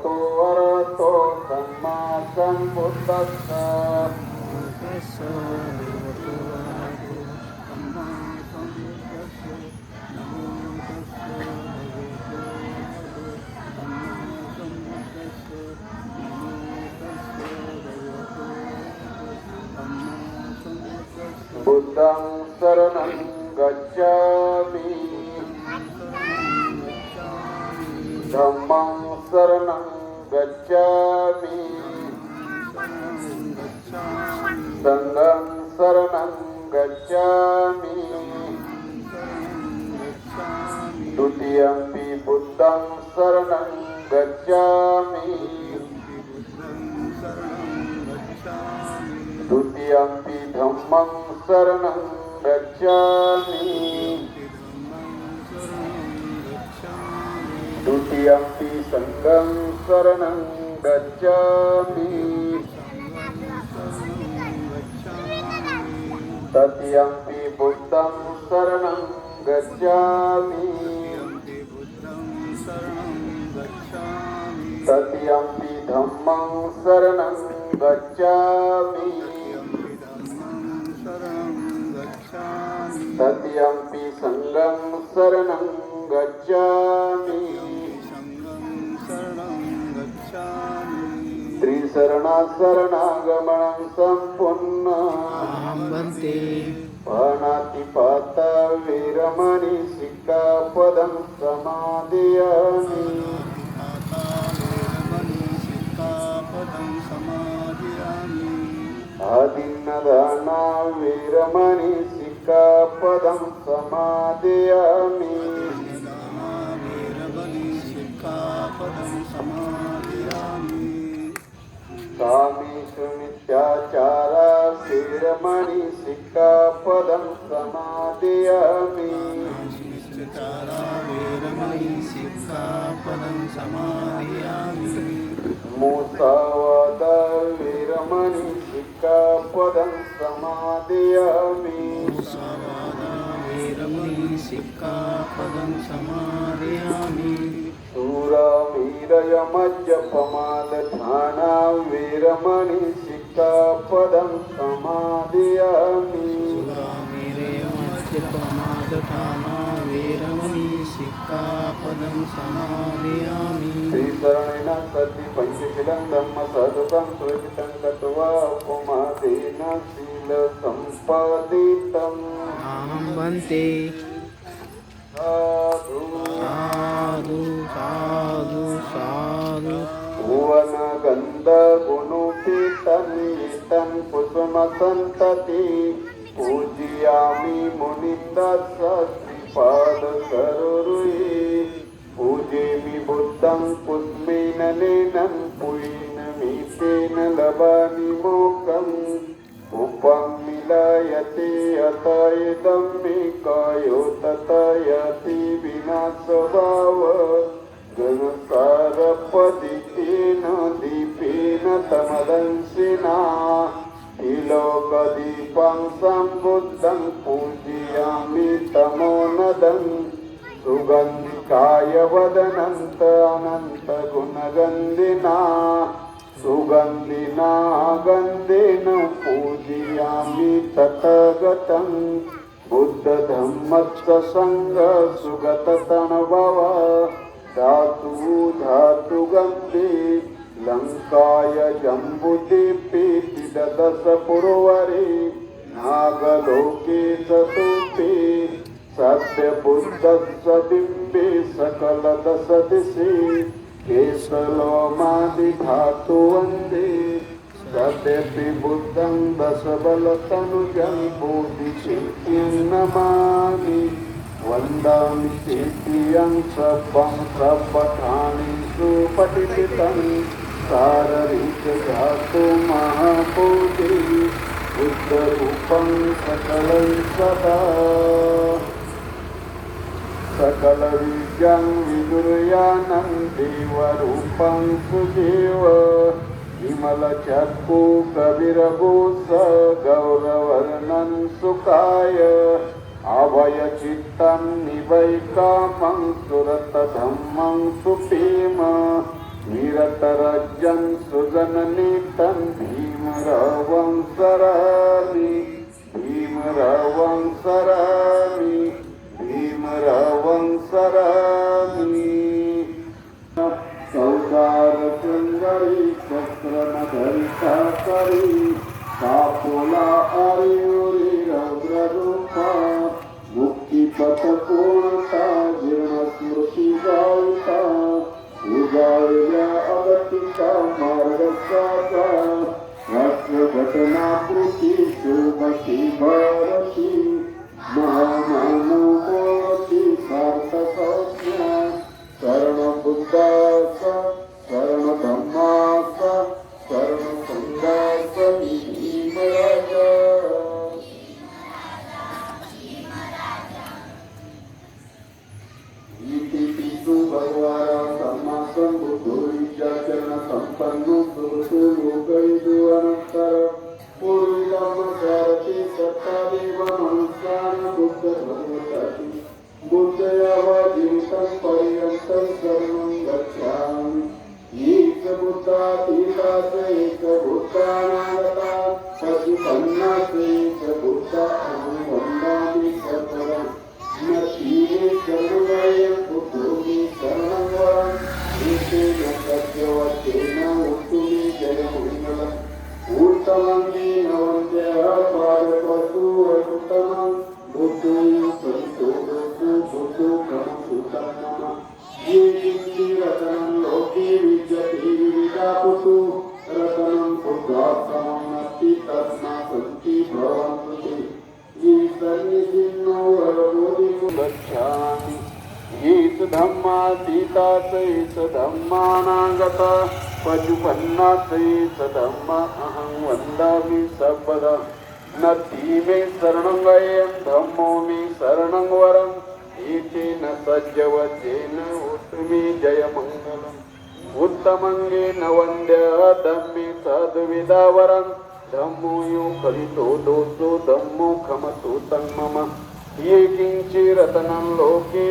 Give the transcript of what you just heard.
Arahato Arahato sama Sambuddhassa Buddham Saranam Gacchami. Dhammam Serang gajami, serang serang gajami, duti api butang serang gajami, duti api dah mang serang. Dutiyampi sangkang saranang gacami Tatiyampi buddham saranang gacami gacami sangkang gacami త్రిశరణాశరణాగమనం సంపూర్ణ వంతే పాణాతిపాత వీరమణి సిక్కాపదం సమాధియామి ఆదిన్నదాన వీరమణి సిక్కాపదం సమాధియామి स्वामी सुनित्याचारा शिरमणि सिक्कापदं समादयामि। सिक्कापदं समादयामि। मूसावद विरमणि सिक्कापदं समादयामि। वीरमणि सिक्कापदं समादयामि। सूरामीरयमज्जप సిక్కాపదం సమాధియామి. శ్రీశరణిన సతి పంచశిలం బ్రహ్మ సదుకం సురక్షితం గత్వా ఉపమాదేన శీల సంపాదితం. వంతే. సాధు. సాధు సాధు సాధు. భువన గంధ గుణు पुष्पमसन्तति पूजयामि मुनिन्दस्तिपादकरुये पूजयमि बुद्धं पुष्मिनेन पुनमि तेन लभामि मोकम् उपं मिलयति यत इदं मे कायो तयति विना स्वभाव। ಗುರುತಾರ ಪದಿತಿ ದೀಪಿನ ತಮದಂಸಿನ ತ್ರಿಲೋಕ ದೀಪಂ ಸಂಬುದ್ಧಂ ಪೂಜಯಾಮಿ ತಮೋನದಂ ಸುಗಂಧಿಕಾಯ ವದನಂತ ಅನಂತ ಗುಣಗಂಧಿನ ಸುಗಂಧಿನ ಗಂಧಿನ ಪೂಜಯಾಮಿ ತಥಗತಂ ಬುದ್ಧ ಧಮ್ಮತ್ಸ ಸಂಘ ಸುಗತ ತನುಭವ లంకాయ జంబుదీపి దశ పురువరి నాగలోకే చతుర్థి సత్య బుద్ధ సదింబి సకల దశ దిశి కేశలోమాది ధాతు వందే. సత్యపి బుద్ధం దశ బల साररी महापोते बुद्धरूपं सकलं सदा सकलीजं विदुर्यानं देवरूपं सुदेव विमलचर्को विमलचक्कु कविरभूषगौरवर्णं सुखाय अभयचित्तं निवैकामं सुरतधम्मं सुप्रीम वीरतरजं सुजननीतं भीमरवं सरामि भीमरवं सरामि भीमरवं सरामि सौकारसुन्दरी शस्त्रमधरिता करी रूपा मुक्ति पथ को করুণা প্রতি সুমতি ভারতী মহানুভূতি সার্থক শরণ বুদ্ধাস শরণ ধর্মাস শরণ সন্ধ্যাস ভীমরাজ ಭಗವಾನ ಸಮ ಸಂಬುದ್ಧು ವಿದ್ಯಾಚರಣ ಸಂಪನ್ನು ಸುರಸು ಲೋಕೈದು ಅನಂತರ पूर्विकामकारति सत्तादेव मनुष्यानुबुद्धभूतति बुद्धयावजीवितं पर्यन्तं सर्वं गच्छामि। ईशबुद्धातीता च एकभूतानागता प्रतिपन्ना च एकभूता अहं वन्दामि सर्वदा। न शीले सर्वदाय पुत्रोमि सर्वं एतेन सत्यवत्तेन उक्तुमे जयमङ्गलम्। उत्तमं वरबोधिमु धम्मा येस धम्मातीतास एस धम्मानागत पशुपन्नास एस धम्म अहं वन्दामि सर्वदा। न मे शरणं गयं धम्मो मे शरणं वरम् एतेन सज्जवतेन उत्तमे जयमङ्गलम्। न वन्द्य धम्मे सद्विदावरं धम्मो यो कलितो दोषो धम्मो खमतो तन्मम। ये किञ्चिरतनं लोके